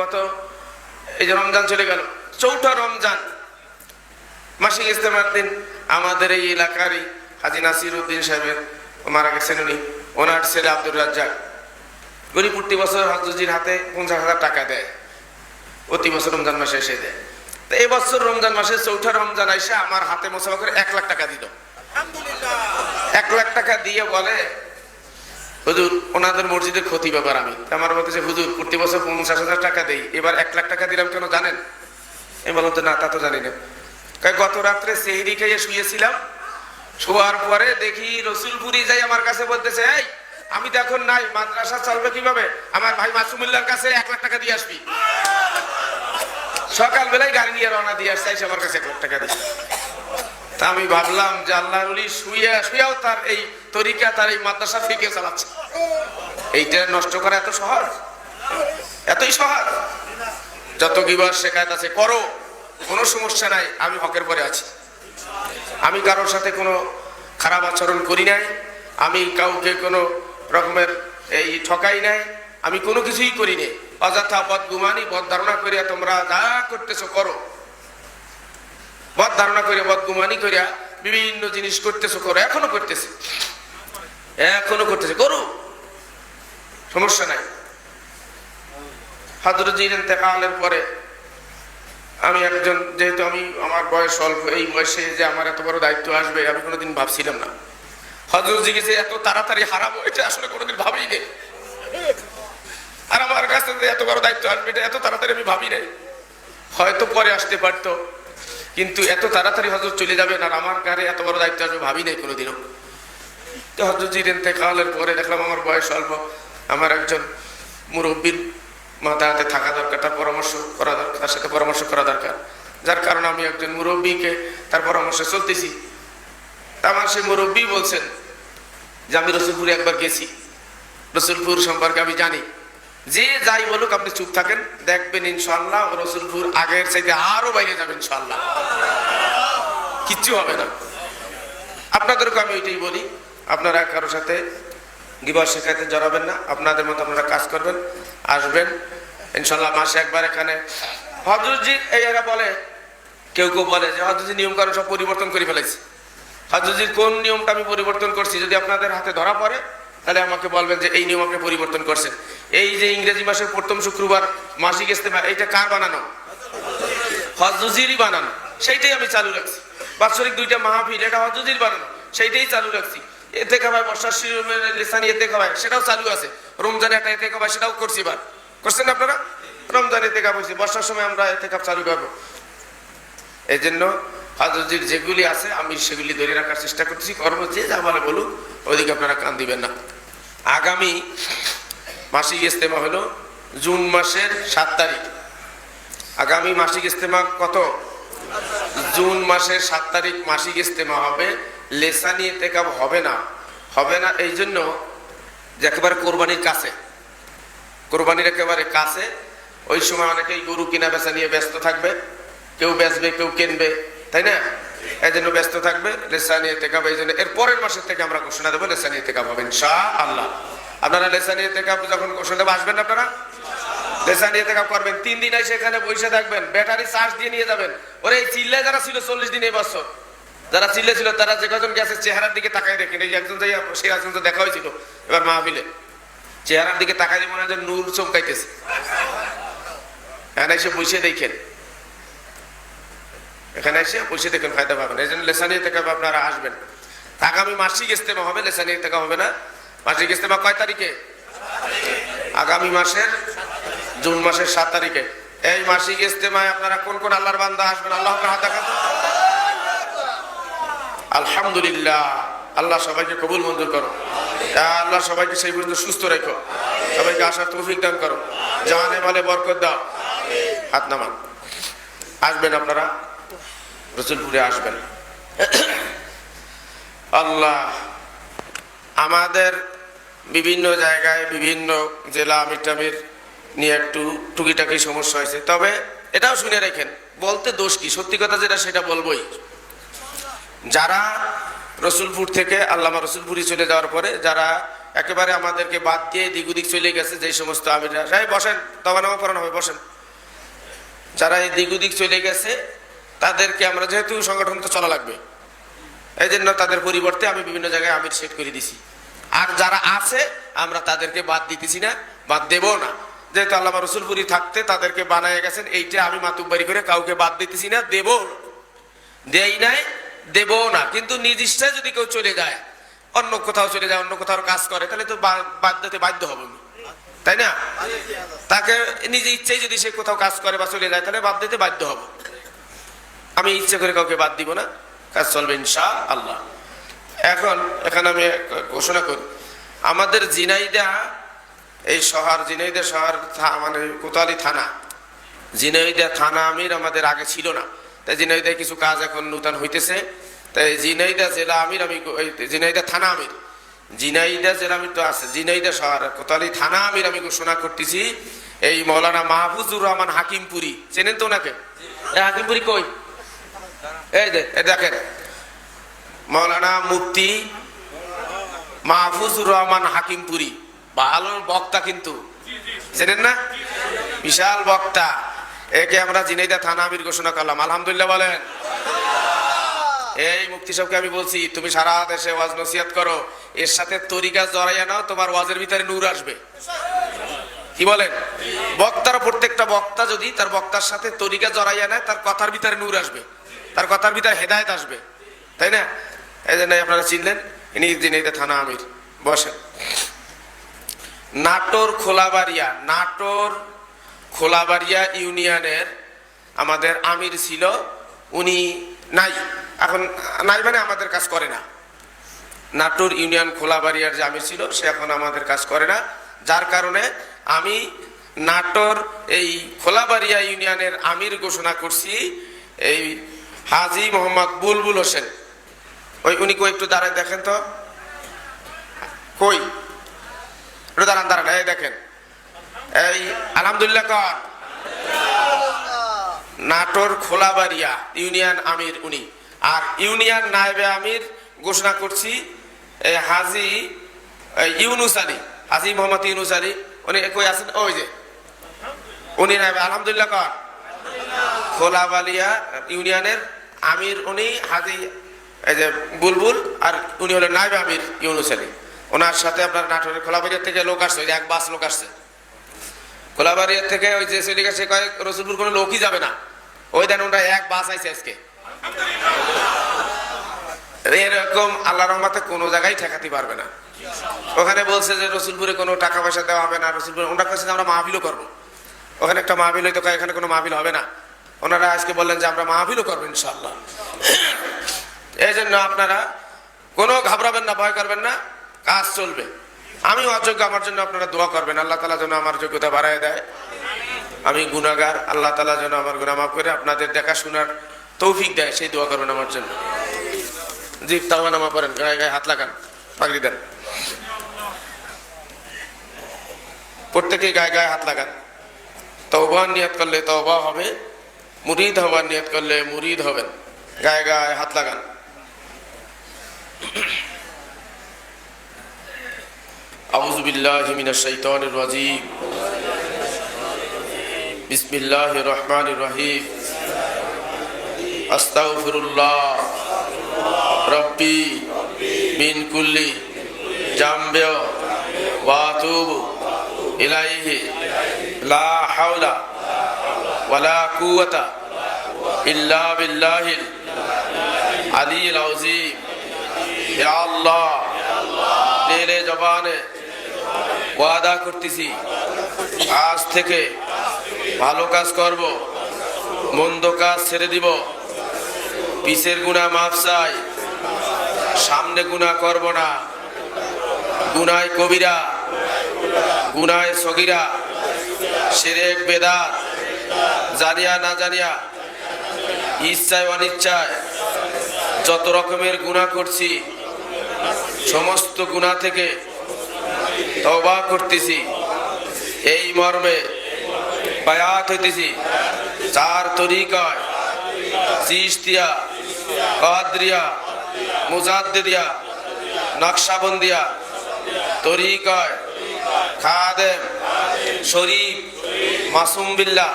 গত এই যে রমজান চলে গেল, চৌঠা রমজান। মাসিক ইস্তেমার দিন, আমাদের এই এলাকারই হাজি নাসির উদ্দিন সাহেবের মারা গেছেন উনি। ওনার ছেলে আব্দুর রাজ্জাক। উনি প্রতি বছর হজরজির হাতে পঞ্চাশ হাজার টাকা দেয়। প্রতি বছর রমজান মাসে এসে দেয়। তো এই বছর রমজান মাসে চৌঠা রমজান এসে আমার হাতে মোসাফা করে এক লাখ টাকা দিল। এক লাখ টাকা দিয়ে বলে হুজুর, ওনাদের মসজিদের ক্ষতি ব্যাপার আমি। আমার বলতেছে, হুজুর, প্রতি বছর পঞ্চাশ হাজার টাকা দেই, এবার এক লাখ টাকা দিলাম কেন জানেন? আমি বললাম, তো না, তা তো জানি না। গত রাত্রে সেহরি খেয়ে শুয়েছিলাম, শোয়ার পরে দেখি রসুলপুরি যাই আমার কাছে বলতেছে, এই, আমি তো এখন নাই, মাদ্রাসা চলবে কীভাবে? আমার ভাই মাসুমুল্লার কাছে এক লাখ টাকা দিয়ে আসবি। সকালবেলায় গাড়ি নিয়ে রওনা দিয়ে আসছে আমার কাছে এক লাখ টাকা দিয়ে তা আমি ভাবলাম যে আল্লাহ শুয়ে শুয়েও তার এই তরিকা, তার এই মাদ্রাসা ফিকে চালাচ্ছে। এইটা নষ্ট করা এত সহজ? এতই সহজ? যত গিবার শেখায়ত আছে, করো, কোনো সমস্যা নাই, আমি হকের পরে আছি। আমি কারোর সাথে কোনো খারাপ আচরণ করি নাই, আমি কাউকে কোনো রকমের এই ঠকাই নাই, আমি কোনো কিছুই করি নাই। অযথা বদগুমানি বদ ধারণা করিয়া তোমরা যা করতেছো, করো। ধারণা করে বদগুমানি করিয়া বিভিন্ন জিনিস করতেছো, করো, এখনও করতেছে। এখনও করতেছে। করো। সমস্যা নাই। পরে আমি একজন, যেহেতু আমি, আমার বয়স অল্প, এই বয়সে যে আমার এত বড় দায়িত্ব আসবে, আমি কোনোদিন ভাবছিলাম না। হজরতজিকে যে এত তাড়াতাড়ি হারাবো, এটা আসলে কোনোদিন ভাবিই নেই আর আমার কাছে এত বড় দায়িত্ব আসবে, এটা এত তাড়াতাড়ি আমি ভাবি নাই। হয়তো পরে আসতে পারতো। কিন্তু এত তাড়াতাড়ি হজরত চলে যাবেন আর আমার ঘরে এত বড় দায়িত্ব আসবে ভাবি নাই কোনোদিনও। তো হজরতজির ইন্তেকালের পরে দেখলাম আমার বয়স অল্প, আমার একজন মুরব্বীর হাতে থাকা দরকার, তার পরামর্শ করা দরকার, তার সাথে পরামর্শ করা দরকার। যার কারণে আমি একজন মুরব্বীকে তার পরামর্শে চলতেছি। আমার সেই মুরব্বী বলছেন যে, আমি রসুলপুরে একবার গেছি। রসুলপুর সম্পর্কে আমি জানি। যে যাই বলুক, আপনি চুপ থাকেন। দেখবেন ইনশাল্লাহ রসুলপুর আগের চাইতে আরও বাইরে যাবেন ইনশাল্লাহ কিচ্ছু হবে না। আপনাদেরকে আমি ওইটাই বলি, আপনারা কারোর সাথে গিবর শেখাতে জড়াবেন না, আপনাদের মতো আপনারা কাজ করবেন, আসবেন। ইনশাল্লাহ মাসে একবার এখানে। হজরতজি, এই এরা বলে, কেউ কেউ বলে যে, হজরতজি নিয়ম কারণ সব পরিবর্তন করে ফেলেছি। হজরতজির কোন নিয়মটা আমি পরিবর্তন করছি, যদি আপনাদের হাতে ধরা পড়ে তাহলে আমাকে বলবেন যে এই নিয়ম আপনি পরিবর্তন করছেন। এই যে ইংরেজি মাসের প্রথম শুক্রবার মাসিক ইস্তেমা, এইটা কার বানানো? হজরতজিরই বানানো। সেইটাই আমি চালু রাখছি। বাৎসরিক দুইটা মাহফিল, এটা হজরতজির বানানো। সেইটাই চালু রাখছি। এতে খাবায় বর্ষার লিসানি এতে খাবায় সেটাও চালু আছে। রমজানে একটা এতে খাবায় সেটাও করছি এবার। করছেন আপনারা? রমজান এতে কাপ হয়েছে। বর্ষার সময় আমরা এতে কাপ চালু করব। এই জন্য হাজরজির যেগুলি আছে, আমি সেগুলি ধরে রাখার চেষ্টা করছি করব যে যা বলে বলুক ওইদিকে আপনারা কান দিবেন না। আগামী মাসিক ইজতেমা হলো জুন মাসের সাত তারিখ। আগামী মাসিক ইজতেমা কত? জুন মাসের সাত তারিখ মাসিক ইজতেমা হবে। লেসানি এতেকাব হবে না। হবে না এই জন্য যে একেবারে কোরবানির কাছে। কোরবানির একেবারে কাছে। ওই সময় অনেকেই গরু কিনা বেচা নিয়ে ব্যস্ত থাকবে। কেউ বেচবে, কেউ কিনবে। তাই না? এই জন্য ব্যস্ত থাকবে লেসানি এতেকাব এই জন্য। এর পরের মাসের থেকে আমরা ঘোষণা দেবো লেসানি এতেকাব হবে ইনশা আল্লাহ আপনারা লেসানি এতেকাব যখন ঘোষণা দেবো, আসবেন আপনারা? লেসানি এতেকাব করবেন, তিন দিন এসে এখানে বসে থাকবেন, ব্যাটারি চার্জ দিয়ে নিয়ে যাবেন। ওরে, এই চিল্লায় যারা ছিল চল্লিশ দিন এই বছর, যারা চিল্লে ছিল, তারা যে কজন গেছে, চেহারার দিকে তাকাই দেখেন। এই একজন যাই দেখা হয়েছিল, এবার মাহফিলে। চেহারার দিকে তাকাই মনে হয় নূর চমকাইতেছে। এখানে এসে বসে দেখেন। এখানে এসে বসে দেখেন ফায়দা পাবেন এই জন্য লেসানি থেকে আপনারা আসবেন। আগামী মাসিক ইস্তেমা হবে, লেসানি থেকে হবে না? মাসিক ইস্তেমা কয় তারিখে? আগামী মাসের জুন মাসের সাত তারিখে। এই মাসিক ইস্তেমায় আপনারা কোন কোন আল্লাহর বান্দা আসবেন? আল্লাহ হাত আলহামদুলিল্লাহ। আল্লাহ সবাইকে কবুল মঞ্জুর করো। আল্লাহ সবাইকে সেই পর্যন্ত সুস্থ রেখো। সবাইকে আসার তৌফিক দান করো। জানে মালে বরকত দাও। হাত নামান। আসবেন আপনারা। রসুলপুরে আসবেন। আল্লাহ আমাদের বিভিন্ন জায়গায় বিভিন্ন জেলা আমির নিয়ে একটু টুকিটাকি সমস্যা হয়েছে। তবে এটাও শুনে রেখেন, বলতে দোষ কি? সত্যি কথা যেটা সেটা বলবোই। যারা রসুলপুর থেকে, আল্লামা রসুলপুরি চলে যাওয়ার পরে, যারা একেবারে আমাদেরকে বাদ দিয়ে দিগুদিক চলে গেছে, যে সমস্ত আমিরা বসেন, তবা নামা পড়ানো হবে, বসেন। যারা এই দিগুদিক চলে গেছে তাদেরকে আমরা যেহেতু সংগঠন তো চলা লাগবে। এই জন্য তাদের পরিবর্তে আমি বিভিন্ন জায়গায় আমির সেট করে দিছি। আর যারা আছে, আমরা তাদেরকে বাদ দিতেছি না, বাদ দেবো না। যেহেতু আল্লাহ রসুলপুরি থাকতে তাদেরকে বানায় গেছেন, এইটা আমি মাতুব্বারি করে কাউকে বাদ দিতেছি না, দেব দেই নাই, দেবো না। কিন্তু ইচ্ছায় যদি কেউ চলে যায়, অন্য কোথাও চলে যায়, অন্য কোথাও কাজ করে, তাহলে তো বাদ দিতে বাধ্য হবে। তাই না? তাকে নিজে ইচ্ছাই যদি সে কোথাও কাজ করে বা চলে যায়, তাহলে বাদ দিতে বাধ্য হব। আমি ইচ্ছে করে কাউকে বাদ দিব না। কাজ চলবে ইনশা আল্লাহ এখন এখানে আমি ঘোষণা করি। আমাদের জিনাইদা, এই শহর, জিনাইদা শহর মানে কোতালি থানা। জিনাইদা থানা আমির আমাদের আগে ছিল না। তাই জিনাইদায় কিছু কাজ এখন নূতন হইতেছে। তাই জিনাইদা জেলা আমির, আমি জিনাইদা থানা আমির। জিনাইদা জেলা আমির তো আছে। জিনাইদা শহর, কোতালি থানা আমির আমি ঘোষণা করতেছি। এই মৌলানা মাহফুজুর রহমান হাকিমপুরি। চেনেন তো ওনাকে? হাকিমপুরি কই? এই যে দেখেন। মৌলানা মুফতি মাহফুজুর রহমান হাকিমপুরি। ভালো বক্তা কিন্তু। চেনেন না? বিশাল বক্তা। একে আমরা জিনাইদা থানা আমির ঘোষণা করলাম। আলহামদুলিল্লাহ বলেন। এই মুক্তি সবকে আমি বলছি, তুমি সারা দেশে ওয়াজ নসিহাত করো। এর সাথে তরিকা জড়াইয়া নাও, তোমার ওয়াজের ভিতরে নূর আসবে। কি বলেন? বক্তার প্রত্যেকটা বক্তা যদি তার বক্তার সাথে তরিকা জড়াইয়া নেয়, তার কথার ভিতরে নূর আসবে। তার কথার ভিতরে হেদায়ত আসবে। তাই না? এই জন্য আপনারা চিনলেন, ইনি জিনাইদা থানা আমির। বসেন। নাটোর খোলাবাড়িয়া নাটোর খোলাবাড়িয়া ইউনিয়নের আমাদের আমির ছিল, উনি নাই। এখন নাই মানে আমাদের কাজ করে না। নাটোর ইউনিয়ন খোলাবাড়িয়ার যে আমির ছিল, সে এখন আমাদের কাজ করে না। যার কারণে আমি নাটোর এই খোলাবাড়িয়া ইউনিয়নের আমির ঘোষণা করছি, এই হাজি মোহাম্মদ বুলবুল হোসেন। ওই উনি কই একটু দাঁড়ায় দেখেন তো। কই? একটু দাঁড়ান দাঁড়ান, এই দেখেন। এই, আলহামদুলিল্লাহ কর। নাটোর খোলাবাড়িয়া, ইউনিয়ন আমির উনি। আর ইউনিয়ন নায়েবে আমির ঘোষণা করছি, এই হাজি ইউনুস আলী, হাজি মোহাম্মদ ইউনুস আলী, উনি কই আছেন? ওই যে, উনি নাইবে আলহামদুলিল্লাহ কর। খোলাবালিয়া ইউনিয়নের আমির উনি হাজি, এই যে বুলবুল আর উনি হলেন নাইবে আমির ইউনুস ওনার সাথে আপনার নাটোরের খোলাবাড়িয়া থেকে লোক আসছে এক বাস লোক আসছে। কোলাবাড়িয়া থেকে ওই যে চলে গেছে কয়েক রসুলপুর কোনো লোকই যাবে না। ওই দেন ওটা এক বাস আইছে আজকে। এরকম আল্লাহ রহমাতে কোনো জায়গায় ঠেকাতে পারবে না। ওখানে বলছে যে রসুলপুরে কোনো টাকা পয়সা দেওয়া হবে না, রসুলপুরে ওনার কাছে আমরা মাহফিলও করব। ওখানে একটা মাহফিল হয়তো এখানে কোনো মাহফিল হবে না। ওনারা আজকে বললেন যে আমরা মাহফিলও করব ইনশাল্লাহ এই জন্য আপনারা কোনো ঘাবড়াবেন না, ভয় করবেন না, কাজ চলবে। আমি অযোগ্য, আমার জন্য আপনারা দোয়া করবেন। আল্লাহ তালা যেন আমার যোগ্যতা বাড়ায় দেয়। আমি গুণাগার আল্লাহ তালা যেন আমার গুণা মাফ করে আপনাদের দেখাশোনার তৌফিক দেয়, সেই দোয়া করবেন আমার জন্য। জি তাওয়া নামা পড়েন, গায়ে গায়ে হাত লাগান, পাগড়ি দেন। প্রত্যেকেই গায়ে গায়ে হাত লাগান। তওবা নিয়ত করলে তওবা হবে। মুরিদ হওয়ার নিয়ত করলে মুরিদ হবেন গায়ে গায়ে হাত লাগান أعوذ بالله من الشيطان الرجيم بسم الله الرحمن الرحيم أستغفر الله ربي من كل جنب وأتوب إليه لا حول ওয়ালা কুওয়াতা ইল্লা বিল্লাহিল আলিল আযীম ইয়া আল্লাহ তেরে জবানে ওয়াদা করতেছি। আজ থেকে ভালো কাজ করব, মন্দ কাজ ছেড়ে দিব। পিসের গুণা মাফ চাই, সামনে গুণা করব না। গুনায় কবিরা, গুনায় সগিরা সেরে বেদাত জানিয়া না জানিয়া ইচ্ছায় অনিচ্ছায় যত রকমের গুণা করছি, সমস্ত গুণা থেকে তবা করতেছি। এই মর্মে বায়াত হইতেছি। চার তরিকায় চিস্তিয়া কাদরিয়া মুজাদ্দিয়া নকশাবন্দিয়া, তরিকায় খাদেম, শরীফ, মাসুম বিল্লাহ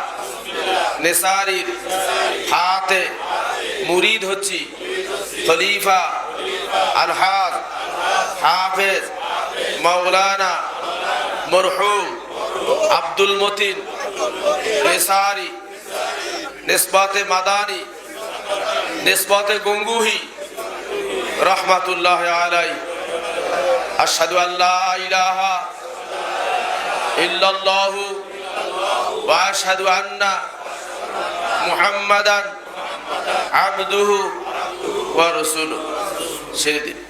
নেসারির হাতে মুরিদ হচ্ছি, খলিফা আলহাদ হাফেজ মৌলানা মরহুম, আব্দুল মতিন, নেসারি, নিসবতে মাদানি, নিসবতে গঙ্গুহি, রহমাতুল্লাহ আলাই আশহাদু আল্লাহ ইলাহা ইল্লাল্লাহু ওয়া আশহাদু আন্না মুহাম্মাদান আবদুহু ওয়া রাসূলুহু। সেদিন দিন